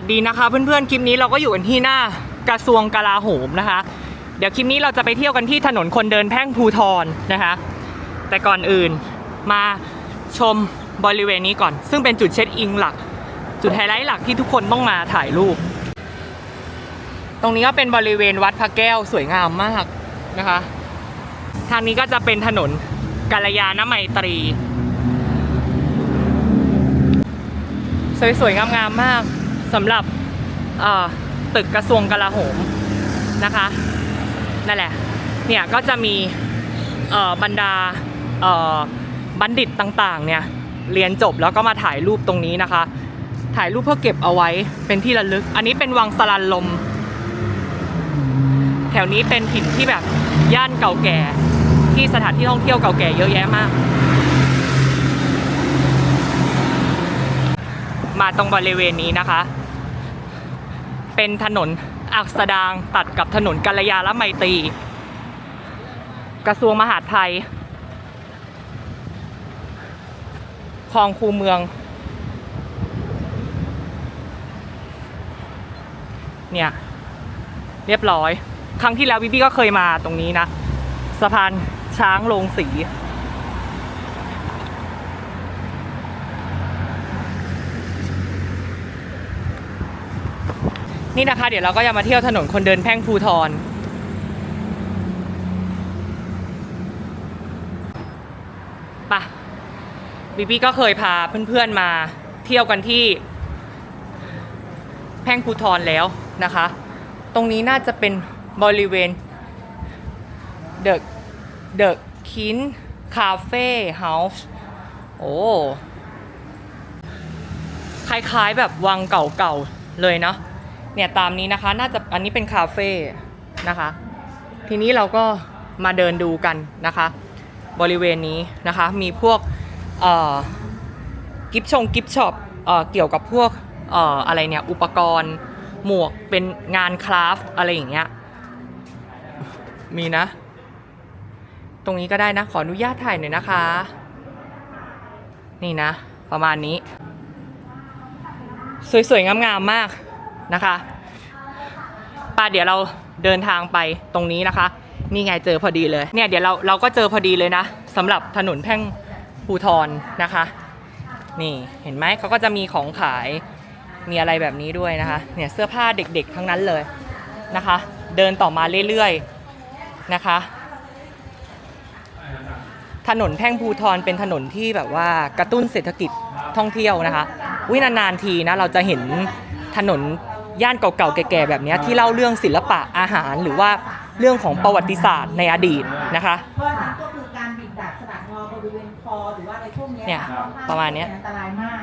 สดีนะคะ เพื่อนๆ คลิปนี้เราก็อยู่กันที่หน้ากระทรวงกลาโหมนะคะ เดี๋ยวคลิปนี้เราจะไปเที่ยวกันที่ถนนคนเดินแพ่งภูทรนะคะ แต่ก่อนอื่นมาชมบริเวณนี้ก่อน ซึ่งเป็นจุดเช็คอินหลัก จุดไฮไลท์หลักที่ทุกคนต้องมาถ่ายรูป ตรงนี้ก็เป็นบริเวณวัดพระแก้วสวยงามมากนะคะ ทางนี้ก็จะเป็นถนนกาลยานไมตรี สวยๆงามๆมาก สำหรับตึกกระทรวงกลาโหมนะคะนั่นแหละเนี่ยก็จะมีบรรดาบัณฑิตต่างๆเนี่ยเรียนจบแล้วก็มาถ่ายรูปตรงนี้นะคะ ถ่ายรูปเพื่อเก็บเอาไว้เป็นที่ระลึก อันนี้เป็นวังสลันลม แถวนี้เป็นถิ่นที่แบบย่านเก่าแก่ที่สถานที่ท่องเที่ยวเก่าแก่เยอะแยะมาก มาตรงบริเวณนี้นะคะ เป็นถนนอักษดางตัดกับถนนกัลยาณไมตรี กระทรวงมหาดไทยคลองคูเมือง เนี่ย เรียบร้อย ครั้งที่แล้วพี่พี่ก็เคยมาตรงนี้นะ สะพานช้างลงสี นี่นะคะ เดี๋ยวเราก็จะมาเที่ยวถนนคนเดินแพ่งภูทร ปะบีบีก็เคยพาเพื่อนๆมาเที่ยวกันที่ แพ่งภูทรแล้วนะคะ ตรงนี้น่าจะเป็นบริเวณ เดอะเดอะคินคาเฟ่เฮาส์โอ้คล้ายๆแบบวังเก่าๆเลยเนาะ เนี่ยตามนี้นะคะ น่าจะอันนี้เป็นคาเฟ่นะคะ ทีนี้เราก็มาเดินดูกันนะคะ บริเวณนี้นะคะ มีพวกกิฟชงกิฟช็อปเกี่ยวกับพวกออะไรเนี่ยอุปกรณ์หมวกเป็นงานคราฟอะไรอย่างเงี้ยมีนะ ตรงนี้ก็ได้นะ ขออนุญาตถ่ายหน่อยนะคะ นี่นะ ประมาณนี้ สวยๆ งามๆมาก นะคะป้าเดี๋ยวเราเดินทางไปตรงนี้นะคะ นี่ไงเจอพอดีเลย เนี่ยเดี๋ยวเราเราก็เจอพอดีเลยนะสำหรับถนนแพ่งภูทรนะคะ นี่เห็นไหมเขาก็จะมีของขายมีอะไรแบบนี้ด้วยนะคะ เนี่ยเสื้อผ้าเด็กๆทั้งนั้นเลยนะคะ เดินต่อมาเรื่อยๆนะคะ ถนนแพ่งภูทรเป็นถนนที่แบบว่ากระตุ้นเศรษฐกิจท่องเที่ยวนะคะวินานๆทีนะเราจะเห็นถนน ย่านเก่าๆแก่ๆแบบเนี้ยที่เล่าเรื่องศิลปะอาหารหรือว่าเรื่องของประวัติศาสตร์ในอดีตนะคะข้อหนึ่งก็คือการบิดดัดสลักงอบริเวณคอหรือว่าในช่วงเนี้ยเนี่ยค่อนข้งประมาณเนี้ยอันตรายมาก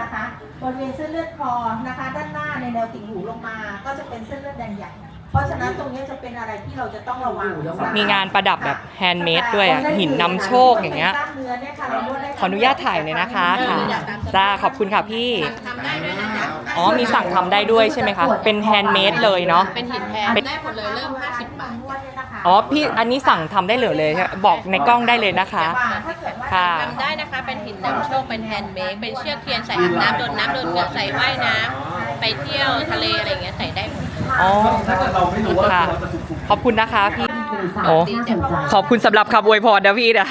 นะคะบริเวณเส้นเลือดคอนะคะ ด้านหน้าในแนวติ่งหูลงมาก็จะเป็นเส้นเลือดแดงใหญ่เพราะฉะนั้นตรงเนี้ยจะเป็นอะไรที่เราจะต้องระวังนะคะมีงานประดับแบบแฮนด์เมดด้วยอะหินนำโชคอย่างเงี้ยกล้ามเนื้อเนี่ยค่ะเรานวดได้ขออนุญาตถ่ายหน่อยนะคะค่ะจ้าขอบคุณค่ะพี่ อ๋อมีสั่งทำได้ด้วยใช่ไหมคะ เป็นแฮนด์เมดเลยเนาะ เป็นหินแทนเป็นได้หมดเลยเริ่ม 50 บาทนวดเนี่ยนะคะอ๋อพี่อันนี้สั่งทำได้เลยเลยใช่ไหมบอกในกล้องได้เลยนะคะว่าถ้าเกิดว่าค่ะ ทำได้นะคะ เป็นหินนำโชค เป็นแฮนด์เมดเป็นเชือกเทียนใส่อาบน้ำโดนน้ำโดนเหงื่อใส่ว่ายน้ำไปเที่ยวทะเลอะไรอย่างเงี้ยใส่ได้หมด อ๋อ ถ้าเกิดเราไม่รู้ว่าค่ะ เราจะสุกขอบคุณนะคะพี่ โอ้ดีจังขอบคุณสำหรับคำอวยพรนะพี่นะ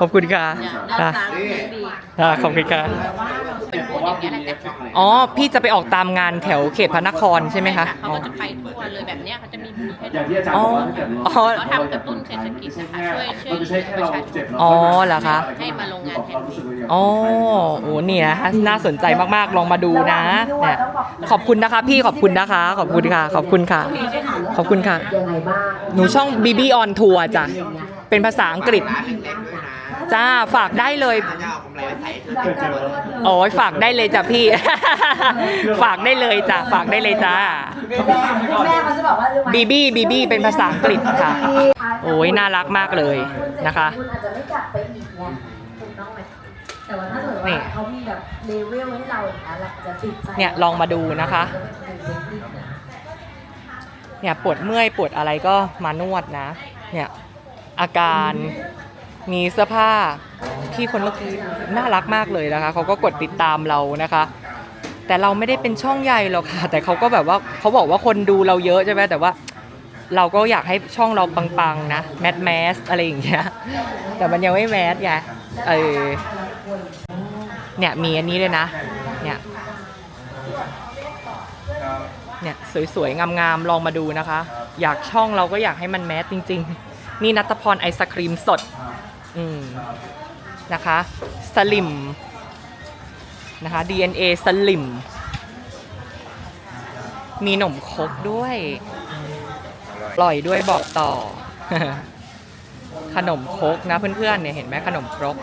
ขอบคุณค่ะหน้าค่ะตาก็ดีค่ะขอบคุณค่ะเป็นพูดอย่างเงี้ยแหละจ้ะอ๋อ พี่จะไปออกตามงานแถวเขตพระนครใช่ไหมคะเขาก็จะไปทั่วเลยแบบเนี้ยเขาจะมีบูธให้อดูย่างที่อาจารย์บอกว่าถ้าเกิดอ๋อเขาทำกระตุ้นเศรษฐกิจนะคะช่วยช่วยมันจะใช้แค่เราเจ็บอ๋อเหรอคะให้มาลงงานแทนที่อ๋อโอ้นี่นะน่าสนใจมากๆลองมาดูนะเนี่ยขอบคุณนะคะ พี่ขอบคุณนะคะ ขอบคุณค่ะ ขอบคุณค่ะ ขอบคุณค่ะยังไงบ้างหนูช่อง BB on Tour จ้ะ เป็นภาษาอังกฤษจ้าฝากได้เลยโอ้ยฝากได้เลยจ้ะพี่ ฝากได้เลยจ้ะฝากได้เลยจ้า แม่เขาจะบอกว่ารู้ไหมบีบี้บีบี้เป็นภาษาอังกฤษค่ะ โอ้ยน่ารักมากเลยนะคะคุณอาจจะไม่กลับไปอีกไงถูกต้องไหมแต่ว่าถ้าเกิดนี่ว่าเขามีแบบเลเวลให้เราอย่างนั้นเราจะติดใจเนี่ยลองมาดูนะคะ เเนี่ยปวดเมื่อยปวดอะไรก็มานวดนะ เนี่ยอาการมีเสื้อผ้าที่คนเมื่อกี้น่ารักมากเลยนะคะเขาก็กดติดตามเรานะคะ แต่เราไม่ได้เป็นช่องใหญ่หรอกค่ะ แต่เขาก็แบบว่าเขาบอกว่าคนดูเราเยอะใช่ไหมแต่ว่าเราก็อยากให้ช่องเราปังๆนะแมสแมสอะไรอย่างเงี้ยแต่มันยังไม่แมสไงเออเนี่ยมีอันนี้เลยนะ เนี่ยเนี่ยสวยๆ งามๆ ลองมาดูนะคะ อยากช่องเราก็อยากให้มันแมสจริง ๆ นี่นัตพรไอศครีมสด อืมนะคะ สลิมนะคะ DNA สลิมมีหนมครกด้วยอร่อยด้วยบอกต่อ ขนมครกนะเพื่อนๆเนี่ยเห็นไหมขนมครก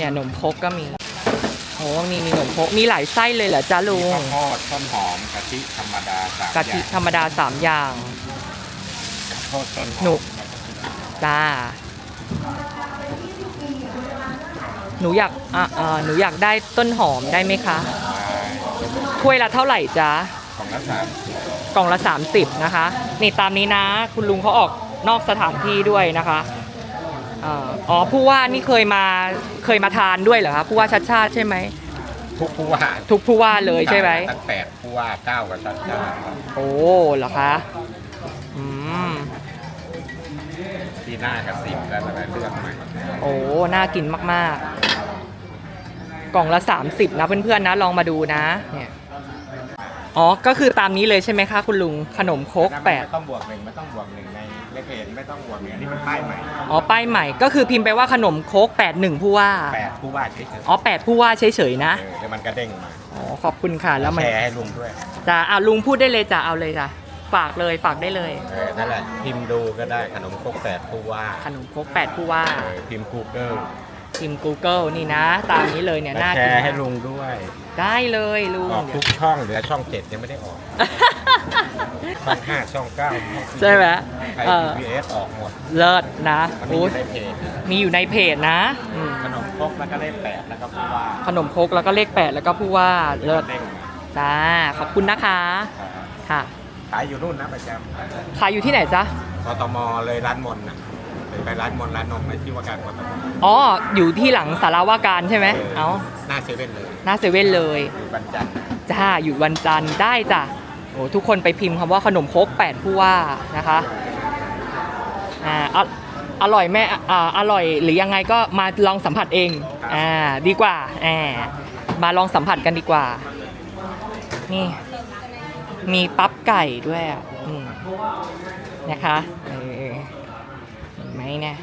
เนี่ยขนมครกก็มีโอ้มีมีขนมครกมีหลายไส้เลยเหรอจ้าลุงข้าวทอดต้นหอมกะทิธรรมดาสามกะทิอย่างธรรมดาสามอย่างข้าวโพดต้นหอมหนุกจ้าหนูอยากอะเอ่อหนูอยากได้ต้นหอมได้ไหมคะถ้วยละเท่าไหร่จ๊ะของละสามกล่องละ30นะคะ นี่ตามนี้นะ คุณลุงเขาออกนอกสถานที่ด้วยนะคะเอ่ออ๋อผู้ว่านี่เคยมาเคยมาทานด้วยเหรอคะผู้ว่าชัดชาติใช่ไหมทุกผู้ว่าทุกผู้ว่าเลยใช่ไหมตั้งแปดผู้ว่าเก้ากับตัดจ้าโอ้เหรอคะอืมที่หน้ากับสิบแล้วอะไรเลือกใหม่โอ้น่ากินมากๆ กล่องละ 30 นะเพื่อนๆนะลองมาดูนะเนี่ยอ๋อก็คือตามนี้เลยใช่ไหมคะคุณลุงขนมโคกแปด ไม่ต้องบวกหนึ่งไม่ต้องบวกหนึ่งในเลข เห็นไม่ต้องบวกหนึ่งอันนี้มันป้ายใหม่อ๋อป้ายใหม่ก็คือพิมพ์ไปว่าขนมโคก81ผู้ว่าแปดผู้ว่าเฉยอ๋อ8ผู้ว่าเฉยๆนะๆเออเดี๋ยวมันก็เด้งมาอ๋อขอบคุณค่ะแล้วมันแชร์ให้ลุงด้วยจะอะลุงพูดได้เลยจ้ะเอาเลยจ้ะฝากเลยฝากได้เลย เออนั่นแหละพิมพ์ดูก็ได้ขนมครกแปดผู้ว่าขนมโคก8ผู้ว่าเออพิมพ์ Google พิมพ์ Google นี่นะ ตามนี้เลยเนี่ยและน่าแชกินร์ให้ลุงด้วยได้เลยลุงออกทุกช่องเหลือช่องเจ็ดยังไม่ได้ออกช่องห้าช่องเก้าใช่ไหมไทยเออพีบีเอสออกหมดเลิศนะมันมีโอ้อยยู่ในเพจมีอยู่ในเพจนะอืมขนมครกแล้วก็เลขแปดแล้วก็ผู้ว่าขนมครกแล้วก็เลขแปดแล้วก็ผู้ว่าเลิศเด้งมาจ้าขอบคุณนะคะค่ะขายอยู่นู่นนะประจขายอยู่ที่ไหนจ๊ะำกตมเลยร้านมนต์นะเลยไปร้านมนต์ร้านนมในที่ว่าการกตมอ๋ออยู่ที่หลังสาราว่าการใช่ไหมเอาหน้าเซเว่นเลยหน้าเซเว่นเลย อยู่บันจันทร์จ้าอยู่วันจันทร์ได้จ้ะโอ้ ทุกคนไปพิมพ์คำว่าขนมครกแปดผู้ว่านะคะอ่าอร่อยแม่อ่าอร่อยหรือยังไงก็มาลองสัมผัสเองอ่าดีกว่าอ่ามาลองสัมผัสกันดีกว่า นี่ มีปั๊บไก่ด้วยอืมนะคะเออเห็นไหมเนี่ย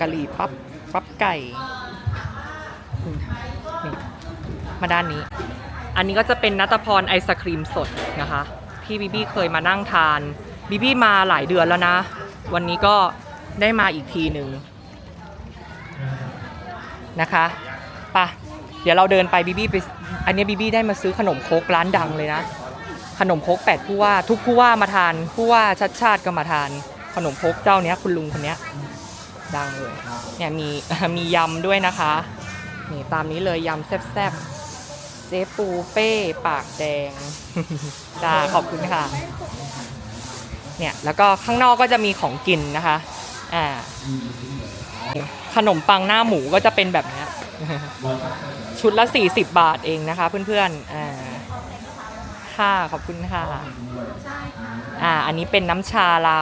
กะหรี่ปั๊บปั๊บไก่ มาด้านนี้ อันนี้ก็จะเป็นนัตพรไอศครีมสดนะคะ ที่บีบี้เคยมานั่งทานบีบี้มาหลายเดือนแล้วนะ วันนี้ก็ได้มาอีกทีหนึ่งนะคะปะเดี๋ยวเราเดินไปบีบี้ไปอันนี้บีบี้ได้มาซื้อขนมโคกร้านดังเลยนะ ขนมโคกแปดผู้ว่าทุกผู้ว่ามาทาน ผู้ว่าชัดชาติก็มาทาน ขนมโคกเจ้าเนี้ยคุณลุงคนเนี้ยดังเลยเนี่ยมีมียำด้วยนะคะนี่ตามนี้เลยยำแซ่บๆ เจ๊ปูเป้ปากแดงจ้าขอบคุณค่ะ เนี่ยแล้วก็ข้างนอกก็จะมีของกินนะคะ อ่า ขนมปังหน้าหมูก็จะเป็นแบบเนี้ยชุดละ 40 บาทเองนะคะ เพื่อนๆ อ่า ค่ะ ขอบคุณค่ะ อ่า อันนี้เป็นน้ำชาลา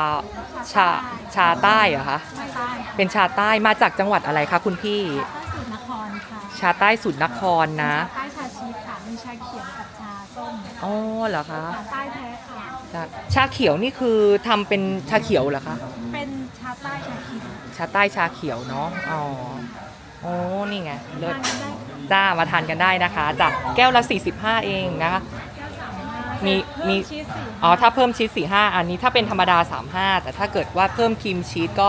ชาชาใต้เหรอคะใต้ใต้เป็นชาใต้มาจากจังหวัดอะไรคะคุณพี่ใต้สุดนครค่ะ ชาใต้สุดนครนะใต้ ชาชีสค่ะมีชาเขียวกับชาส้มอ๋อเหรอคะชาใต้แท้ค่ะชาชาเขียวนี่คือทำเป็นชาเขียวเหรอคะ เป็นชาใต้ชาเขียวชาใต้ชาเขียวเนาะ อ๋อโอ้นี่ไง เลิศ ทานกันได้จ้า มาทานกันได้นะคะจากแก้วละ 45 เองนะคะมีมี เพิ่ชีสสี่อ๋อ ถ้าเพิ่มชีส45 อันนี้ถ้าเป็นธรรมดา 35 แต่ถ้าเกิดว่าเพิ่มครีมชีสก็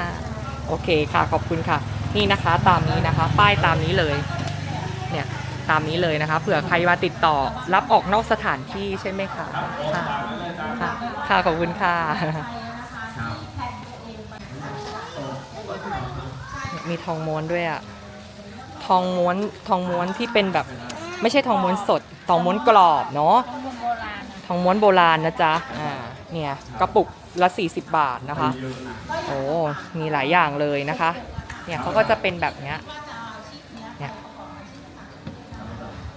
45 โอเคค่ะ ขอบคุณค่ะ นี่นะคะ ตามนี้นะคะ ป้ายตามนี้เลยเนี่ย ตามนี้เลยนะคะเผื่อใครมาติดต่อรับออกนอกสถานที่ใช่ไหมคะค่ะค่ะค่ะขอบคุณค่ะ มีทองม้วนด้วยอะทองม้วนทองม้วนที่เป็นแบบ ไม่ใช่ทองม้วนสด ทองม้วนกรอบเนาะทองม้วนโบราณนะจ๊ะอ่าเนี่ยกระปุกละ 40 บาทนะคะ โอ้ มีหลายอย่างเลยนะคะ เนี่ยเขาก็จะเป็นแบบเนี้ยเนี่ย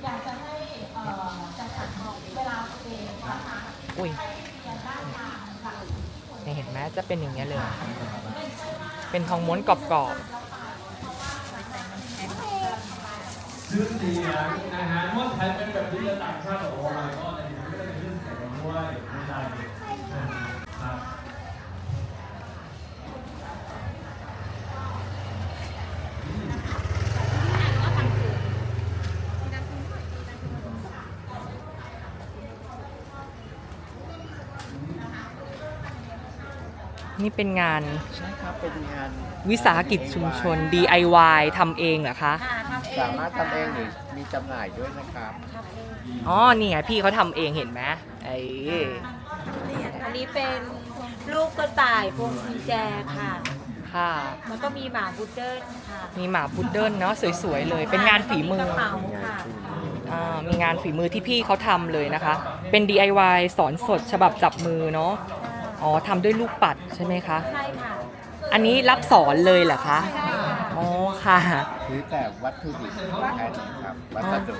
อยากจะให้เอ่อจัดสรรเวลาตัวเองนะคะ อุ้ยเนี่ยเห็นไหมจะเป็นอย่างเงี้ยเลย เป็นทองม้วนกรอบชื่อเสียงนะฮะนวดไทยเป็นแบบนี้แล้วต่างชาติบอกว่าอะไรก็อันนี้ไม่ได้เป็นเรื่องเสียงด้วยไม่ใช่ครับ ๆ นี่เป็นงานใช่ครับเป็นงานวิสาหกิจชุมชน DIY ทำเองเหรอคะสามารถทำเองหรือมีจำหน่ายด้วยนะครับอ๋อ นี่ไงพี่เขาทำเองเห็นไหมไอ้อันนี้เป็นลูกกระต่ายพวงกุญแจค่ะ ค่ะ แล้วก็มีหมาพุดเดิ้ลค่ะมีหมาพุดเดิ้ลเนาะสวยๆเลย เป็นงานฝีมือกระเป๋าค่ะอ่ามีงานฝีมือที่พี่เขาทำเลยนะคะ เป็น DIY สอนสดฉบับจับมือเนาะ อ๋อทำด้วยลูกปัดใช่ไหมคะ ใช่ค่ะอันนี้รับสอนเลยเหรอคะ ใช่ค่ะอ๋อค่ะหรือแต่วัตถุดิบแค่นี้ครับ วัสดุ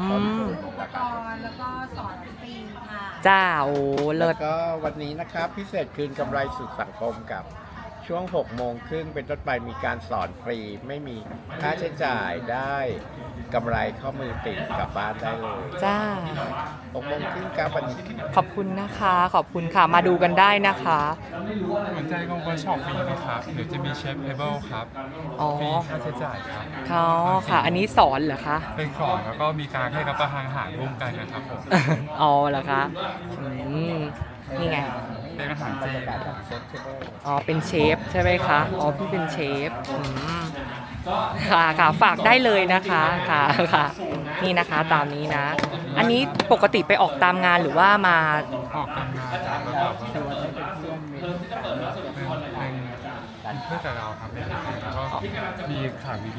อืม ต้นทุนราคาแล้วก็สอนฟรีค่ะ จ้าโอ้เลิแล้ศวก็วันนี้นะครับ พิเศษคืนกำไรสุดสังคมกับ ช่วง 6 โมงครึ่งเป็นต้นไปมีการสอนฟรี ไม่มีค่าใช้จ่ายได้กำไรข้อมือติดกลับบ้านได้เลยจ้า 6โมงครึ่งครับวันนี้ขอบคุณนะคะ ขอบคุณค่ะมาดูกันได้นะคะ สนใจก็เวิร์กช็อปฟรีนะครับหรือจะมีเชฟเทเบิลครับอ๋อ ฟรีค่าใช้จ่ายครับเขาค่ะ อันนี้สอนเหรอคะ เป็นสอนแล้วก็มีการให้รับประทานอาหารร่วมกันนะครับผม อ๋อเหรอคะอืมนี่ไง เป็นอาหารบรเจรยากาศแบบเซ็ตเทเบิลอ๋อเป็นเชฟใช่ไหมคะอ๋อพี่เป็นเชฟอืมค่ะค่ะฝากได้เลยนะคะค่ะค่ะ นี่นะคะตามนี้นะ อันนี้ปกติไปออกตามงานหรือว่ามาออกกำลังกายจากแบบว่าเป็นเป็นเพื่อกับเราครับแล้วก็มีข่าวดี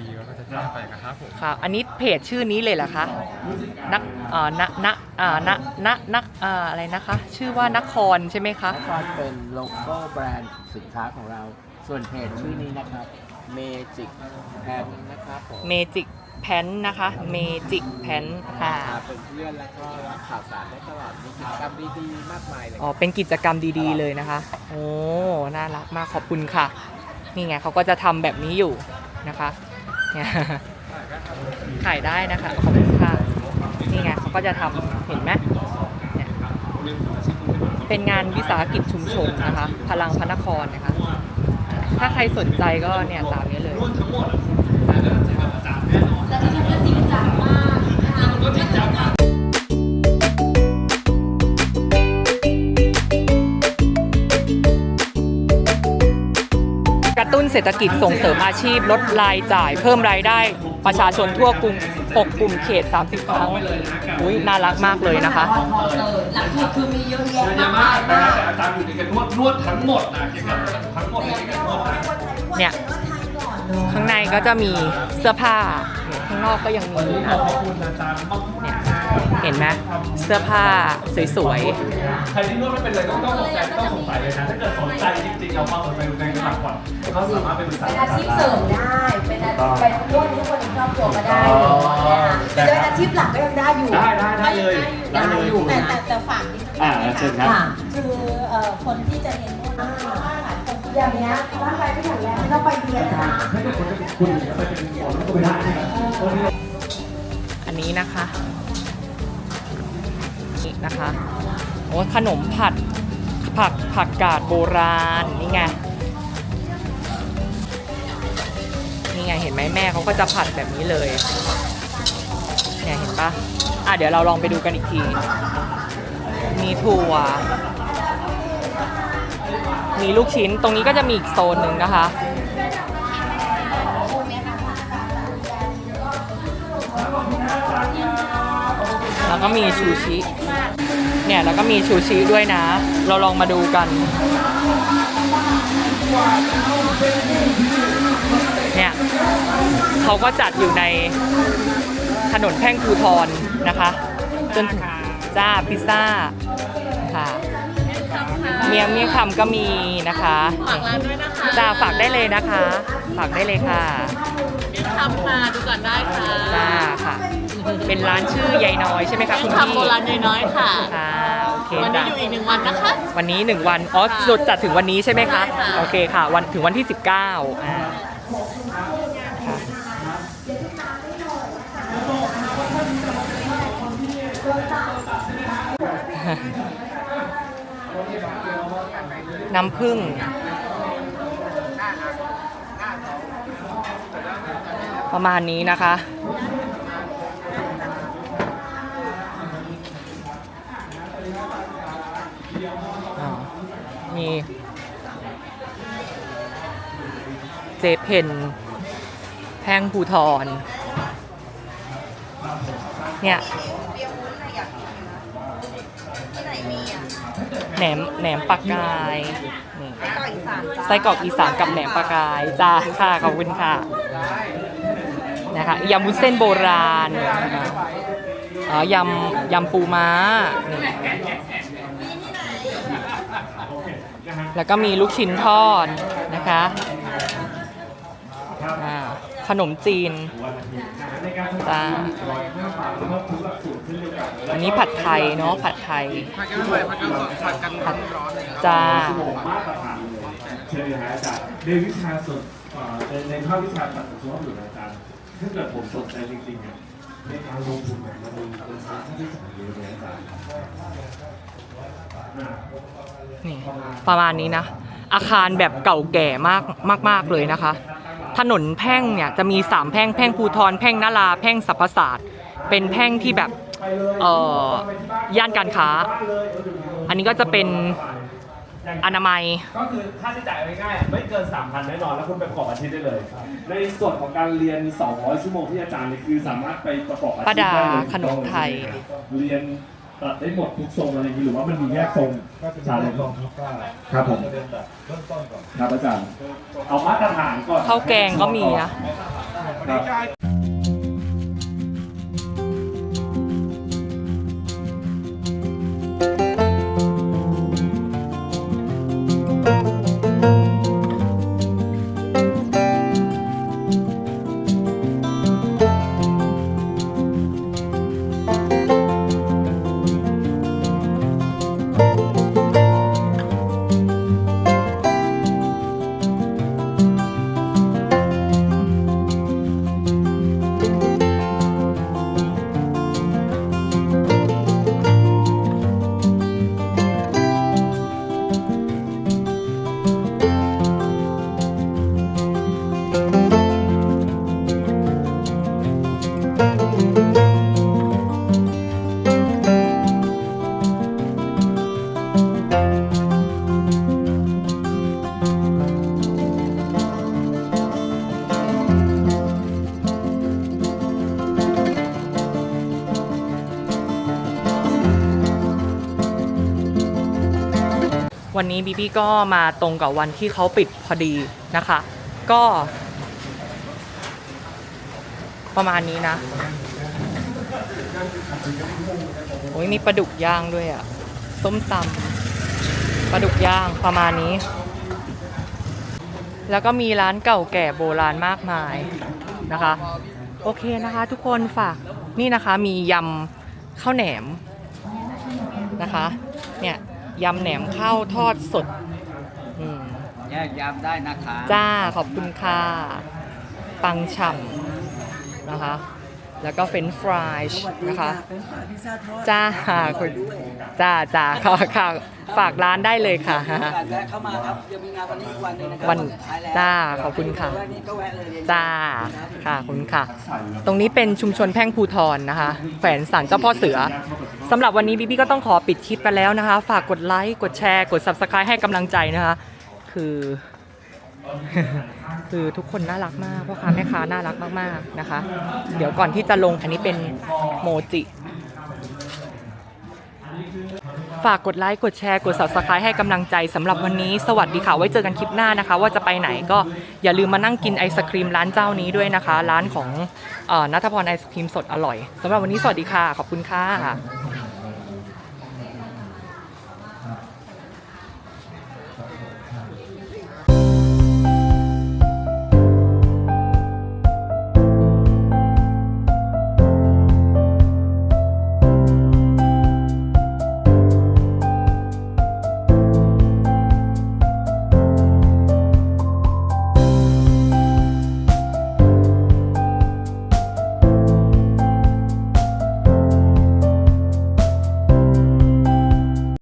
ๆแล้วก็จะแจ้งไปนะครับผมค่ะ อันนี้เพจชื่อนี้เลยเหรอคะ นักเอ่อนักนักเอ่อนักนักนักเอ่ออะไรนะคะ ชื่อว่านครใช่ไหมคะก็เป็นโลโก้แบรนด์สินค้าของเรา ส่วนเพจชื่อนี้นะครับ Magic Pen นะครับผมเมจิกแพนนะคะ เมจิกแพนค่ะมาเป็นเพื่อนแล้วก็รับข่าวสารได้ตลอดมีกิจกรรมดีๆมากมายเลย อ๋อ เป็นกิจกรรมดีๆเลยนะคะ โอ้ น่ารักมากขอบคุณค่ะ นี่ไงเขาก็จะทำแบบนี้อยู่นะคะเนี่ย ถ่ายได้นะคะขอบคุณค่ะนี่ไงเขาก็จะทำเห็นไหมเนี่ยเป็นงานวิสาหกิจชุมชนนะคะ พลังพระนครนะคะ ถ้าใครสนใจก็เนี่ยตามนี้เลยกระตุ้ นเศรษฐกิจส่งเสริมอาชีพ ลดรายจ่าย เพิ่มรายได้ประชาชนทั่วกรุง 6 กลุ่มเขต 30 ครั้งอุ้ยน่ารักมากเลยนะคะ หลักสูตรคือมีเยอะแยะเยอะมากนะแต่อาจารย์อยู่ในการนวดนวดทั้งหมดนะเกี่ยวกับทั้งหมดในการนวดนะเนี่ย ข้างในก็จะมีเสื้อผ้า ข้างนอกก็ยังมีขอบคุณอาจารย์มากเนี่ย เห็นไหมเสื้อผ้าสวยใครที่นวดไม่เป็นเลยก็ต้องสนใจต้องสงสัยเลยนะถ้าเกิดสนใจจริงๆเอาความสนใจดูในกระดาษก่อนก็สามารถไปปรึกษาเป็นอาชีพเสริมได้ เป็นอาชีพเป็นนวดทุกคนในครอบครัวก็ได้เลยนะคะคือจะเป็นอาชีพหลักก็ยังได้อยู่ได้ได้ได้เลยได้ได้เลยอยู่แต่แต่แต่ฝากนิดนึงอ่านะคะเชิญครับค่ะคือเอ่อคนที่จะเรียนนวดอ่าหลายคนอย่างเนี้ยร่างกายไม่แข็งแรงไม่ต้องไปเรียนนะๆอันนี้นะคะ นะคะ โอ้ขนมผัดผักผักกาดโบราณนี่ไง นี่ไงเห็นไหมแม่เขาก็จะผัดแบบนี้เลย เนี่ยเห็นปะอะเดี๋ยวเราลองไปดูกันอีกที มีถั่ว มีลูกชิ้น ตรงนี้ก็จะมีอีกโซนหนึ่งนะคะแล้วก็มีชูชิ เนี่ยแล้วก็มีชูชิด้วยนะ เราลองมาดูกัน เนี่ยเขาก็จัดอยู่ในถนนแพ่งภูทรนะคะ จนถึงจ้าพิซซ่าค่ะขค่ะเมียงเมียงคำก็มีนะคะฝากร้านด้วยนะคะจ้าฝากได้เลยนะคะ ฝากได้เลยค่ะเมี่ยงคำค่ะดูก่อนได้ค่ะจ้าค่ะ เป็นร้านชื่อยายน้อยใช่ไหมคะเมี่คุยณงพี่คำโบราณน้อยๆค่ะค่ะโอเค วันนี้จ้ะอยู่อีกหนึ่งวันนะคะ วันนี้หนึ่งวัน อ๋อหยุดจัดถึงวันนี้ใช่ไหมคะ ใช่ค่ะ โอเคค่ะ วันถึงวันที่ 19อ่าค่ะน้ำผึ้งประมาณนี้นะคะ มีเจเพนแพงภูทร เนี่ยแหนมแหนมปลากายนี่ไส้กรอกอีสานกับแหนมปลากายจ้าค่ะขอบคุณค่ะนะคะยำวุ้นเส้นโบราณนะคะอ๋อยำยำปูม้านี่ แล้วก็มีลูกชิ้นทอดนะคะอ่าขนมจีนจ้าอันนี้ผัดไทยเนาะผัดไทยผัดกันด้วยผัดกันสดผัดกันร้อนๆเลยครับจ้ามาตรฐานเลยเชิญเลยฮะอาจารย์ในวิชาสดเอ่อในในภาควิชาตัดสุขภาพอยู่นะอาจารย์ถ้าเกิดผมสนใจจริงๆเนี่ย ในการลงทุนเนี่ยมันมีมันมีค่าใช้จ่ายเยอะเลยอาจารย์นี่ประมาณนี้นะ อาคารแบบเก่าแก่มากมากๆเลยนะคะ ถนนแพ่งเนี่ยจะมี3แพ่งแพ่งภูทรแพ่งนาราแพ่งสรรพศาสตร์เป็นแพ่งที่แบบเอ่อย่านการค้า อันนี้ก็จะเป็น อนามัย ก็คือค่าใช้จ่ายง่ายๆไม่เกิน 3,000แน่นอน แล้วคุณไปประกอบอาชีพได้เลย ในส่วนของการเรียน 200 ชั่วโมงที่อาจารย์เนี่ยคือสามารถไปประกอบอาชีพป้าดาได้เลยขนมไทย เรียนตัดได้หมดทุกทรงอะไรอย่างนี้หรือว่ามันมีแยกทรงชาเลนจ์ครับผมครับอาจารย์ เอามาตรฐานก่อน ข้าวแกงก็มีนะครับ วันนี้บีบี้ก็มาตรงกับวันที่เขาปิดพอดีนะคะ ก็ ประมาณนี้นะโอ้ยมีปลาดุกย่างด้วยอะ่ะส้มตำปลาดุกย่างประมาณนี้ แล้วก็มีร้านเก่าแก่โบราณมากมายนะคะ โอเคนะคะ ทุกคนฝากนี่นะคะมียำข้าวแหนมนะคะ เนี่ย ยำแหนมข้าวทอดสดอืมแยกย้ำได้นะคะจ้าขอบคุณค่ะ ปังฉ่ำนะคะ แล้วก็เฟรนช์ฟรายนะคะจ้าคุณจ้าจ้าขอค่ะฝากร้านได้เลยค่ะ โอกาสแวะเข้ามาครับยังมีงานวันนี้อีกวันหนึงนะครัวันสุดท้ายแล้วจ้าขอบคุณค่ะแวะนี้ก็แวะเลยเรียนจ้าค่ะขอบคุณค่ะ ตรงนี้เป็นชุมชนแพ่งภูทรนะคะแขวนศาลเจ้าพ่อเสือ สำหรับวันนี้บีบี้ก็ต้องขอปิดคลิปไปแล้วนะคะ ฝากกดไลค์ กดแชร์ กด subscribe ให้กำลังใจนะคะ คือ คือทุกคนน่ารักมากพ่อค้าแม่ค้าน่ารักมากๆนะคะ เดี๋ยวก่อนที่จะลงอันนี้เป็นโมจิ ฝากกดไลค์ กดแชร์ กด subscribe ให้กำลังใจสำหรับวันนี้สวัสดีค่ะไว้เจอกันคลิปหน้านะคะ ว่าจะไปไหนก็อย่าลืมมานั่งกินไอศครีมร้านเจ้านี้ด้วยนะคะ ร้านของเออนัทพรไอศครีมสดอร่อยสำหรับวันนี้สวัสดีค่ะขอบคุณค่ะ